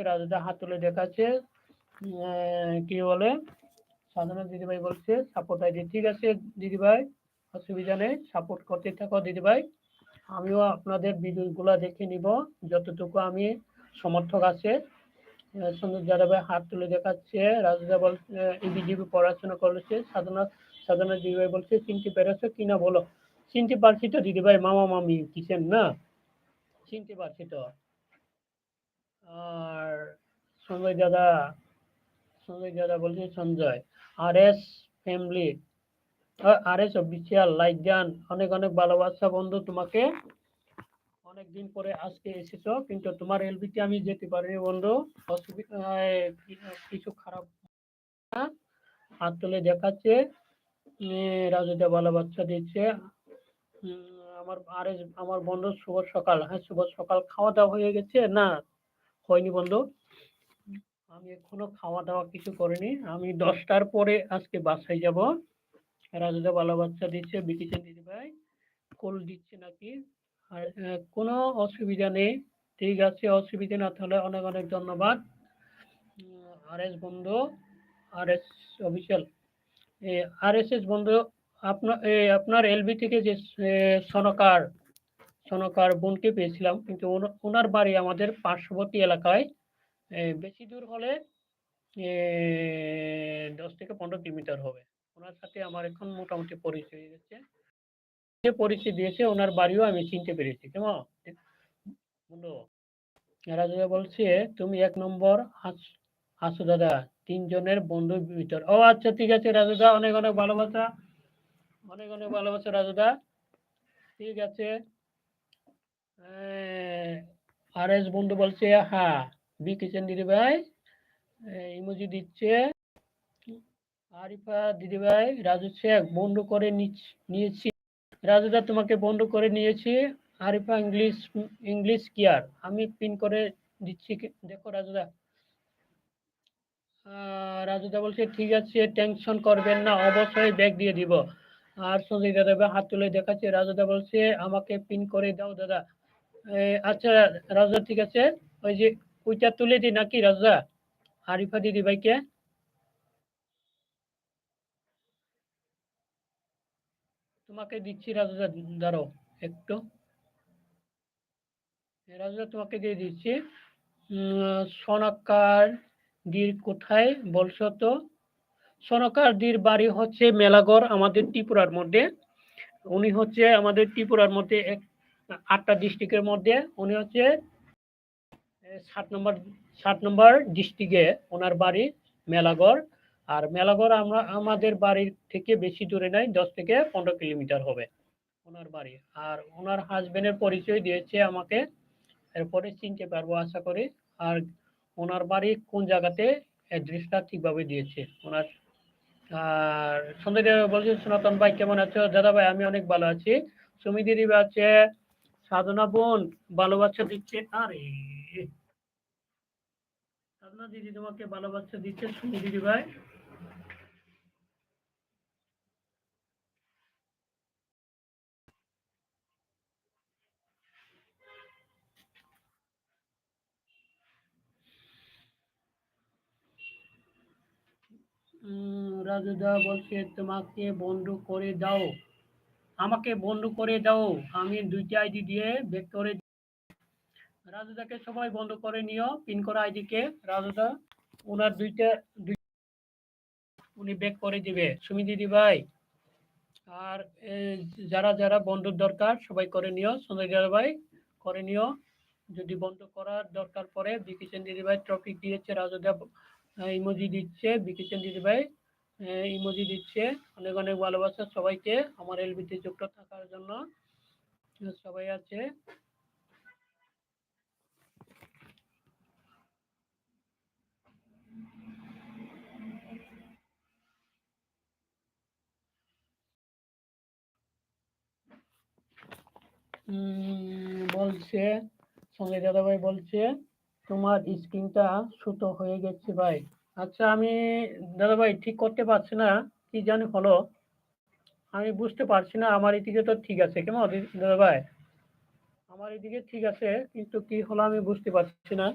রাজুদা হাত তুলে দেখাচ্ছে। কি বলে? সাধনা দিদিভাই বলছে সাপোর্ট আইডি ঠিক আছে দিদিভাই, অসুবিধা নেই সাপোর্ট করতে থাকো দিদিভাই। আমিও আপনাদের ভিডিওগুলো দেখে নিব, যতটুকু আমি সমর্থক আছে। সুন্দর যাদবের হাত তুলে দেখাচ্ছে, রাজুদা বলছে ইবিজিবি পড়াশোনা করেছে, সাধনা সাধনা দিদিভাই বলছে, চিনতে পেরেছ কিনা বলো? চিনতে পারছি তো দিদিভাই, মামা, মামি কিসেন না? চিনতে পারছি তো। আর সঞ্জয় দাদা সঞ্জয় দাদা বলছে Sanjay R S family R S official like দেন অনেক অনেক ভালোবাসা বন্ধু তোমাকে। অনেক দিন পরে আজকে এসেছ, কিন্তু তোমার এলবিতে আমি যেতে পারিনি বন্ধু। অসুবিধা কিছু খারাপ হাত তুলে দেখাচ্ছে রাজুদা ভালো বাচ্চা দিচ্ছে। আমার আরে আমার বন্ধু, শুভ সকাল। হ্যাঁ শুভ সকাল। খাওয়া দাওয়া হয়ে গেছে না? হয়নি বন্ধু। আমি এখনও খাওয়া দাওয়া কিছু করিনি। আমি দশটার পরে আজকে বাসায় যাব। রাজুদা ভালো বাচ্চা দিচ্ছে বিকিছেন দিদি ভাই। কোল দিচ্ছে নাকি? আর কোনো অসুবিধা নেই। ঠিক আছে, অসুবিধা না তাহলে অনেক অনেক ধন্যবাদ। আর এস বন্ধু R S official. R S S বন্ধু আপনার আপনার এলবি থেকে যে সনকার সনকার বোনকে পেয়েছিলাম। কিন্তু ওনা- ওনার বাড়ি আমাদের পার্শ্ববর্তী এলাকায় বেশি দূর হলে দশ থেকে পনেরো কিলোমিটার হবে। ওনার সাথে আমার এখন মোটামুটি পরিচয় হয়ে গেছে যে পরিচয় দিয়েছে, ওনার বাড়িও আমি চিনতে পেরেছি। কেমন? রাজা বলছে, তুমি এক নম্বর হাসু দাদা, তিনজনের বন্ধুর ভিতর। ও আচ্ছা ঠিক আছে, রাজুদা, অনেক অনেক ভালোবাসা। অনেক অনেক ভালোবাসা, রাজুদা। ঠিক আছে। আর এস বন্ধু বলছে হ্যাঁ বি কিচেন দিদি ভাই ইমোজি দিচ্ছে। আরিফা দিদি ভাই, রাজু শেখ, বন্ধু করে নিয়েছি। রাজুদা তোমাকে বন্ধু করে নিয়েছি। আরিফা, ইংলিশ ইংলিশ কিয়ার আমি পিন করে দিচ্ছি দেখো রাজুদা রাজুদা বলছে, ঠিক আছে, টেনশন করবেন না, অবশ্যই ব্যাগ দিয়ে দিব। আর সঞ্জয় দাদা হাত তুলে দেখাচ্ছে। রাজুদা বলছে, আমাকে পিন করে দাও দাদা। আচ্ছা রাজুদা ঠিক আছে। ওই যে ওইটা তুলে দিই নাকি আরিফা দিদি ভাইকে। তোমাকে দিচ্ছি রাজুদা দাঁড়ো একটু। এ, রাজুদা তোমাকে দিয়ে দিচ্ছি। সনকার দির কোথায় বলছো তো? সনকার দির বাড়ি হচ্ছে মেলাগড় আমাদের ত্রিপুরার মধ্যে। উনি হচ্ছে আমাদের ত্রিপুরার মধ্যে এক আটটা ডিস্ট্রিক্টের মধ্যে উনি হচ্ছে সাত নম্বর সাত নম্বর ডিস্ট্রিক্টে ওনার বাড়ি মেলাগড়। আর মেলাগড় আমরা, আমাদের বাড়ির থেকে বেশি দূরে নাই, দশ থেকে পনেরো কিলোমিটার হবে ওনার বাড়ি। আর ওনার হাজবেন্ডের পরিচয় দিয়েছে আমাকে, এরপরে চিনতে পারব আশা করি। আর ওনার বাড়ি কোন জায়গাতে অ্যাড্রেসটা ঠিকভাবে দিয়েছে ওনার। আর সন্ধ্যা বলছে সনাতন ভাই কেমন আছো? দাদা ভাই, আমি অনেক ভালো আছি। সুমি দিদি আছে সাধনা বোন, ভালোবাসা দিচ্ছে। আরে, সাধনা দিদি তোমাকে ভালোবাসা দিচ্ছে সুমি দিদি ভাই। রাজুদা বলছে, তোমাকে বন্ধু করে দাও। আমাকে বন্ধু করে দাও। আমি দুইটা আইডি দিয়ে বেক করে রাজুদাকে সবাই বন্ধ করে নিও। পিন করা আইডি কে। রাজুদা, ওনার দুইটা দুই উনি বেক করে দিবে। সুমি দিদি ভাই, আর যারা যারা বন্ধুর দরকার সবাই করে নিও। সঞ্জয় দাদা ভাই, করে নিও। যদি বন্ধ করার দরকার পড়ে, বিকিচেন দিদি ভাই টপিক দিয়েছে, রাজুদা ইমোজি দিচ্ছে, বিকিচেন দিদি ভাই ইমোজি দিচ্ছে। অনেক অনেক ভালোবাসা সবাইকে আমার এলবিতে যুক্ত থাকার জন্য। সবাই আছে। বলছে, সঙ্গে দাদাভাই বলছে, তোমার স্ক্রিনটা সুতো হয়ে গেছে ভাই। আচ্ছা আমি দাদা ভাই ঠিক করতে পারছি না, কি জানি হলো? আমি বুঝতে পারছি না, আমার এদিকে তো ঠিক আছে, কেমন? দাদা ভাই আমার এদিকে ঠিক আছে, কিন্তু কি হলো আমি বুঝতে পারছি না।